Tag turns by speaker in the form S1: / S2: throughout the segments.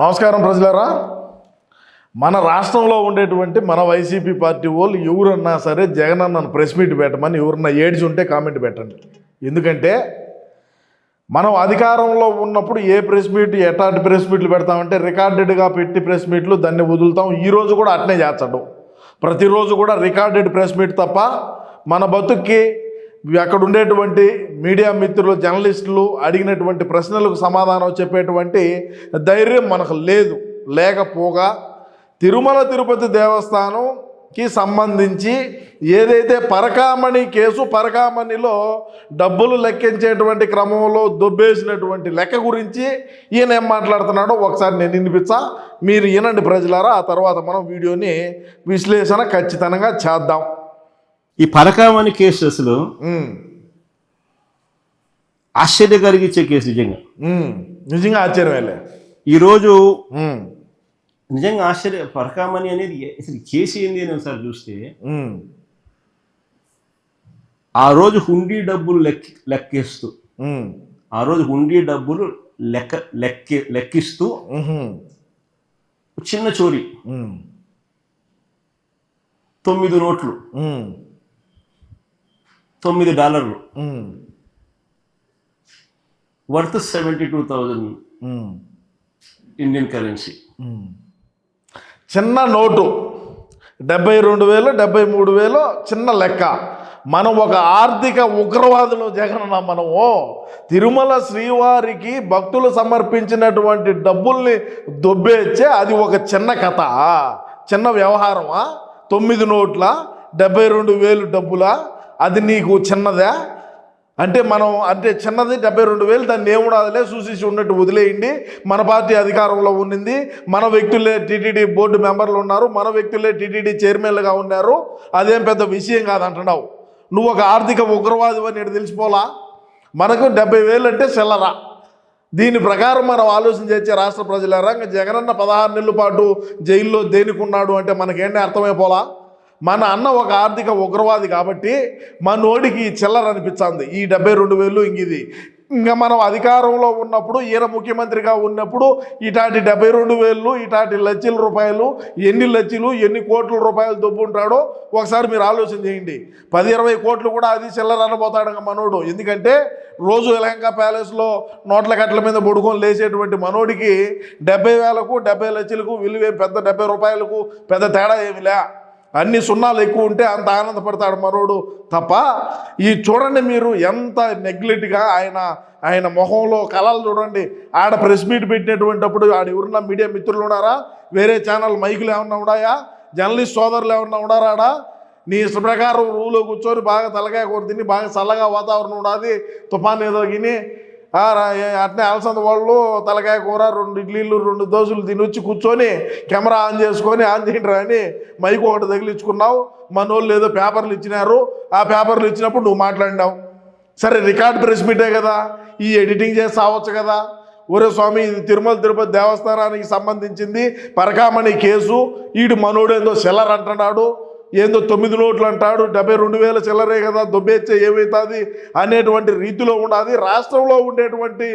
S1: నమస్కారం ప్రజలారా. మన రాష్ట్రంలో ఉండేటువంటి మన వైసీపీ పార్టీ వాళ్ళు ఎవరన్నా సరే జగన్ అన్నను ప్రెస్ మీట్ పెట్టమని ఎవరన్నా ఏడ్చి ఉంటే కామెంట్ పెట్టండి. ఎందుకంటే మనం అధికారంలో ఉన్నప్పుడు ఏ ప్రెస్ మీట్ ఎట్లాంటి ప్రెస్ మీట్లు పెడతామంటే రికార్డెడ్గా పెట్టి ప్రెస్ మీట్లు దాన్ని వదులుతాం. ఈరోజు కూడా అట్నే చేస్తాడు. ప్రతిరోజు కూడా రికార్డెడ్ ప్రెస్ మీట్ తప్ప మన బతుక్కి అక్కడ ఉండేటువంటి మీడియా మిత్రులు జర్నలిస్టులు అడిగినటువంటి ప్రశ్నలకు సమాధానం చెప్పేటువంటి ధైర్యం మనకు లేదు. లేకపోగా తిరుమల తిరుపతి దేవస్థానంకి సంబంధించి ఏదైతే పరకామణి కేసు పరకామణిలో డబ్బులు లెక్కించేటువంటి క్రమంలో దొబ్బేసినటువంటి లెక్క గురించి ఈయన ఏం మాట్లాడుతున్నాడో ఒకసారి నేను వినిపించా మీరు వినండి ప్రజలారా ఆ తర్వాత మనం వీడియోని విశ్లేషణ ఖచ్చితంగా చేద్దాం.
S2: ఈ పరకామణి కేసు అసలు ఆశ్చర్య కలిగించే కేసు నిజంగా.
S1: నిజంగా ఆశ్చర్యమేలే.
S2: ఈరోజు నిజంగా ఆశ్చర్య పరకామణి అనేది అసలు కేసు ఏంది అని ఒకసారి చూస్తే ఆ రోజు హుండీ డబ్బులు లెక్కి లెక్కిస్తూ ఆ రోజు హుండీ డబ్బులు లెక్క లెక్కి లెక్కిస్తూ చిన్న చోరీ. తొమ్మిది నోట్లు. తొమ్మిది డాలర్లు. Worth seventy two thousand. Indian currency.
S1: చిన్న నోటు. డెబ్బై రెండు వేలు డెబ్బై మూడు వేలు చిన్న లెక్క. మనం ఒక ఆర్థిక ఉగ్రవాదులు జగనన్న మనము. తిరుమల శ్రీవారికి భక్తులు సమర్పించినటువంటి డబ్బుల్ని దొబ్బేచ్చే అది ఒక చిన్న కథ. చిన్న వ్యవహారమా? తొమ్మిది నోట్ల? డెబ్బై రెండు వేలు డబ్బులా? అది నీకు చిన్నదా? అంటే మనం అంటే చిన్నది డెబ్బై రెండు వేలు దాన్ని ఏముండదులే చూసేసి ఉన్నట్టు వదిలేయండి. మన పార్టీ అధికారంలో ఉండింది మన వ్యక్తులే టీటీడీ బోర్డు మెంబర్లు ఉన్నారు. మన వ్యక్తులే టీటీడీ చైర్మన్లుగా ఉన్నారు. అదేం పెద్ద విషయం కాదంటున్నావు. నువ్వు ఒక ఆర్థిక ఉగ్రవాది అని తెలిసిపోలా? మనకు డెబ్బై వేలు అంటే చిల్లరా. దీని ప్రకారం మనం ఆలోచన చేసే రాష్ట్ర ప్రజలారా ఇంకా జగనన్న పదహారు నెలల పాటు జైల్లో దేనికున్నాడు అంటే మనకేంటి అర్థమైపోలా? మన అన్న ఒక ఆర్థిక ఉగ్రవాది కాబట్టి మనోడికి చిల్లర అనిపించింది. ఈ డెబ్బై రెండు వేలు ఇంక ఇంకా మనం అధికారంలో ఉన్నప్పుడు ఈయన ముఖ్యమంత్రిగా ఉన్నప్పుడు ఇటాటి డెబ్బై రెండు వేలు ఇటాటి లక్షల రూపాయలు ఎన్ని లక్షలు ఎన్ని కోట్ల రూపాయలు దొబ్బుంటాడో ఒకసారి మీరు ఆలోచన చేయండి. పది ఇరవై కోట్లు కూడా అది చిల్లర అనబోతాడు ఇంకా మనోడు. ఎందుకంటే రోజు ఎలంకా ప్యాలెస్లో నోట్ల కట్టల మీద పడుకొని లేచేటువంటి మనోడికి డెబ్బై వేలకు డెబ్బై లక్షలకు విలువ పెద్ద డెబ్బై రూపాయలకు పెద్ద తేడా ఏమి లే. అన్ని సున్నాలు ఎక్కువ ఉంటే అంత ఆనందపడతాడు మరోడు తప్ప ఈ చూడండి మీరు ఎంత నెగ్లెట్గా ఆయన ఆయన మొహంలో కళలు చూడండి. ఆడ ప్రెస్ మీట్ పెట్టినటువంటిప్పుడు ఆడ ఎవరున్నా మీడియా మిత్రులు ఉన్నారా? వేరే ఛానల్ మైకులు ఏమన్నా ఉన్నాయా? జర్నలిస్ట్ సోదరులు ఏమన్నా ఉన్నారాడా ఆడ? నీ ఇష్ట ప్రకారం రూలో కూర్చొని బాగా తలకాయ కూర తిని బాగా చల్లగా వాతావరణం ఉండాలి తుఫాన్ ఏదో గిని. అట్నే అలసంద వాళ్ళు తలకాయ కూర రెండు ఇడ్లీలు రెండు దోశలు తినొచ్చి కూర్చొని కెమెరా ఆన్ చేసుకొని ఆన్ చేయండి అని మైక్ ఒకటి తగిలించుకున్నావు. మన ఏదో పేపర్లు ఇచ్చినారు. ఆ పేపర్లు ఇచ్చినప్పుడు నువ్వు మాట్లాడినావు. సరే రికార్డ్ ప్రెస్ మీటే కదా. ఈ ఎడిటింగ్ చేసి రావచ్చు కదా. ఒరే స్వామి ఇది తిరుమల తిరుపతి దేవస్థానానికి సంబంధించింది పరకామణి కేసు. ఈడు మనోడు ఏందో సెల్లర్ అంటున్నాడు. ఏందో తొమ్మిది నోట్లు అంటాడు డెబ్బై రెండు వేల చిల్లరే కదా దొబ్బేచ్చే ఏమవుతుంది అనేటువంటి రీతిలో ఉండాలి రాష్ట్రంలో ఉండేటువంటి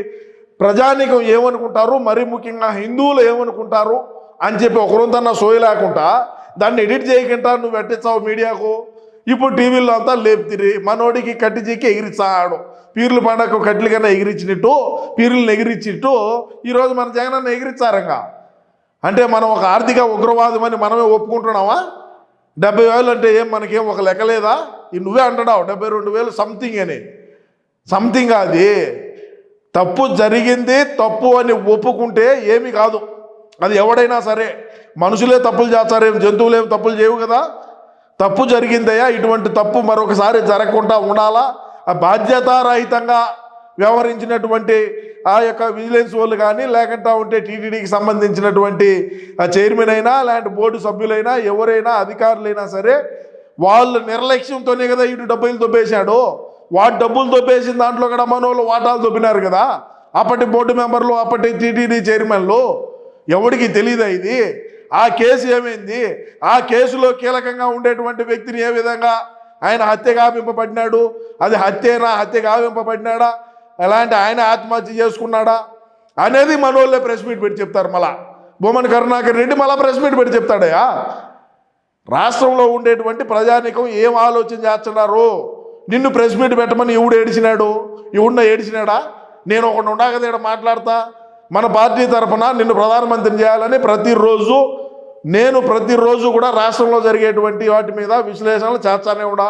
S1: ప్రజానికం ఏమనుకుంటారు? మరీ ముఖ్యంగా హిందువులు ఏమనుకుంటారు? అని చెప్పి ఒకరంతన్నా సోయి లేకుండా దాన్ని ఎడిట్ చేయకుండా నువ్వు పెట్టించావు మీడియాకు? ఇప్పుడు టీవీలో అంతా లేపుతిరి మనోడికి కట్టి చీకి ఎగిరిస్తాడు పీర్ల పండగకు కట్టెలు కన్నా ఎగిరించినట్టు పీర్లను ఎగిరించినట్టు ఈరోజు మన జగనన్న ఎగిరించారంగా అంటే మనం ఒక ఆర్థిక ఉగ్రవాదం అని మనమే ఒప్పుకుంటున్నామా? డెబ్బై వేలు అంటే ఏం మనకేం ఒక లెక్క లేదా? నువ్వే అంటున్నావు డెబ్బై రెండు వేలు సంథింగ్ అని. సంథింగ్ అది. తప్పు జరిగింది తప్పు అని ఒప్పుకుంటే ఏమీ కాదు. అది ఎవడైనా సరే. మనుషులే తప్పులు చేస్తారేం జంతువులు ఏం తప్పులు చేయవు కదా. తప్పు జరిగిందయ్యా ఇటువంటి తప్పు మరొకసారి జరగకుండా ఉండాలా? ఆ బాధ్యతారహితంగా వ్యవహరించినటువంటి ఆ యొక్క విజిలెన్స్ వాళ్ళు కానీ లేకుండా ఉంటే టీటీడీకి సంబంధించినటువంటి చైర్మన్ అయినా లేదంటే బోర్డు సభ్యులైనా ఎవరైనా అధికారులైనా సరే వాళ్ళ నిర్లక్ష్యంతోనే కదా ఇటు డబ్బులు దొబ్బేశాడు. వాడు డబ్బులు దొబ్బేసిన దాంట్లో కూడా మనోళ్ళు వాటాలు దొబ్బినారు కదా. అప్పటి బోర్డు మెంబర్లు అప్పటి టీటీడీ చైర్మన్లు ఎవడికి తెలియదా ఇది? ఆ కేసు ఏమైంది? ఆ కేసులో కీలకంగా ఉండేటువంటి వ్యక్తిని ఏ విధంగా ఆయన హత్య గావింపబడినాడు? అది హత్యేనా? హత్య గావింపబడినాడా? ఎలాంటి ఆయన ఆత్మహత్య చేసుకున్నాడా అనేది మనోళ్ళే ప్రెస్ మీట్ పెట్టి చెప్తారు మళ్ళా. బొమ్మని కరుణాకర్ రెడ్డి మళ్ళా ప్రెస్ మీట్ పెట్టి చెప్తాడయా? రాష్ట్రంలో ఉండేటువంటి ప్రజానికం ఏం ఆలోచన చేస్తున్నారు? నిన్ను ప్రెస్ మీట్ పెట్టమని ఇవుడు ఏడిచినాడు ఎవడున్న ఏడిచినాడా? నేను ఒకడు ఉండా కదా ఈడ మాట్లాడతా. మన పార్టీ తరఫున నిన్ను ప్రధానమంత్రిని చేయాలని ప్రతిరోజు నేను ప్రతిరోజు కూడా రాష్ట్రంలో జరిగేటువంటి వాటి మీద విశ్లేషణలు చేస్తానే ఉండా.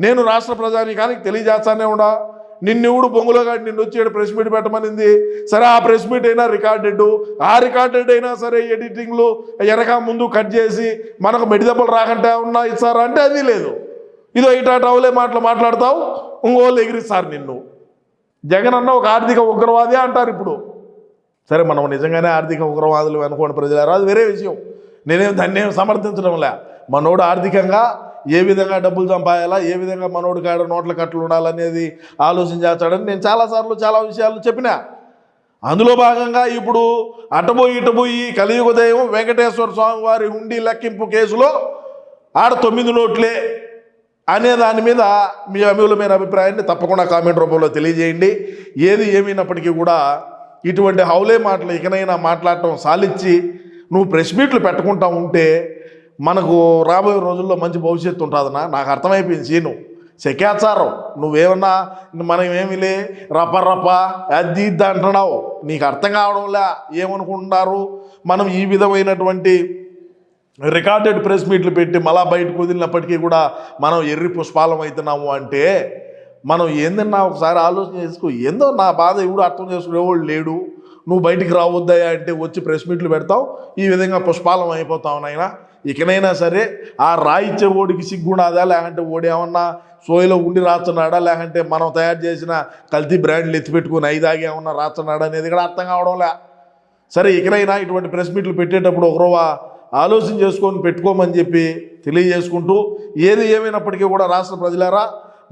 S1: నేను రాష్ట్ర ప్రజానికానికి తెలియజేస్తానే ఉండా. నిన్నెవడు కాడి నిన్ను వచ్చి ప్రెస్ మీట్ పెట్టమనింది? సరే ఆ ప్రెస్ మీట్ అయినా రికార్డెడ్ ఆ రికార్డెడ్ అయినా సరే ఎడిటింగ్లు వెనక ముందు కట్ చేసి మనకు మెడిదెబ్బలు రాకంటే ఉన్నా ఇస్తారా అంటే అది లేదు. ఇదో ఇటా టవులే మాటలు మాట్లాడతావు ఇంకోళ్ళు ఎగిరిస్తారు నిన్ను. జగన్ అన్న ఒక ఆర్థిక ఉగ్రవాది అంటారు ఇప్పుడు. సరే మనం నిజంగానే ఆర్థిక ఉగ్రవాదులు అనుకోండి ప్రజలారా? అది వేరే విషయం. నేనేం దాన్ని ఏం సమర్థించడం లే మనోడు ఆర్థికంగా ఏ విధంగా డబ్బులు సంపాయాలా ఏ విధంగా మనోడు కాడ నోట్ల కట్టలు ఉండాలనేది ఆలోచన చేస్తాడని నేను చాలాసార్లు చాలా విషయాలు చెప్పిన. అందులో భాగంగా ఇప్పుడు అటబోయి ఇటబోయి కలియుగ దైవం వెంకటేశ్వర స్వామి వారి హుండీ లెక్కింపు కేసులో ఆడ తొమ్మిది నోట్లే అనే దాని మీద మీ అమూల్యమైన అభిప్రాయాన్ని తప్పకుండా కామెంట్ రూపంలో తెలియజేయండి. ఏది ఏమైనప్పటికీ కూడా ఇటువంటి హౌలే మాటలు ఇకనైనా మాట్లాడటం సాలిచ్చి నువ్వు ప్రెస్ మీట్లు పెట్టుకుంటా ఉంటే మనకు రాబోయే రోజుల్లో మంచి భవిష్యత్తు ఉంటుందన్నా. నాకు అర్థమైపోయింది సీను. సెకాచారం నువ్వేమన్నా మనం ఏమిలే రప రప అది ఇది అంటున్నావు. నీకు అర్థం కావడంలే ఏమనుకుంటున్నారు? మనం ఈ విధమైనటువంటి రికార్డెడ్ ప్రెస్ మీట్లు పెట్టి మళ్ళా బయటకు వదిలినప్పటికీ కూడా మనం ఎర్రి పుష్పాలం అవుతున్నాము అంటే మనం ఏందన్నా ఒకసారి ఆలోచన చేసుకో. ఏందో నా బాధ ఎవడు అర్థం చేసుకునేవాడు లేడు. నువ్వు బయటికి రావద్దయా అంటే వచ్చి ప్రెస్ మీట్లు పెడతావు. ఈ విధంగా పుష్పాలం అయిపోతావు నాయన. ఇకనైనా సరే ఆ రాయిచ్చే ఓడికి సిగ్గుండాదా? లేకంటే ఓడేమన్నా సోయలో సోయిలో ఉండి రాస్తున్నాడా? లేకంటే మనం తయారు చేసిన కల్తీ బ్రాండ్లు ఎత్తిపెట్టుకుని ఐదాగి ఏమన్నా రాస్తున్నాడా అనేది కూడా అర్థం కావడంలే సరే ఇకనైనా ఇటువంటి ప్రెస్ మీట్లు పెట్టేటప్పుడు ఒకరోవా ఆలోచన చేసుకొని పెట్టుకోమని చెప్పి తెలియజేసుకుంటూ ఏది ఏమైనప్పటికీ కూడా రాష్ట్ర ప్రజలారా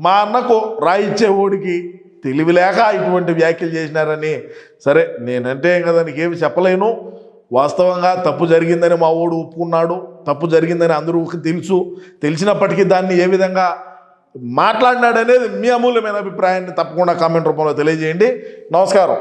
S1: మా అన్నకు రాయిచ్చే ఓడికి తెలివి లేక ఇటువంటి వ్యాఖ్యలు చేసినారని. సరే నేనంటే కదా దానికి ఏమి చెప్పలేను. వాస్తవంగా తప్పు జరిగిందని మా ఓడు ఒప్పుకున్నాడు. తప్పు జరిగిందని అందరూ తెలుసు. తెలిసినప్పటికీ దాన్ని ఏ విధంగా మాట్లాడినాడనేది మీ అమూల్యమైన అభిప్రాయాన్ని తప్పకుండా కామెంట్ రూపంలో తెలియజేయండి. నమస్కారం.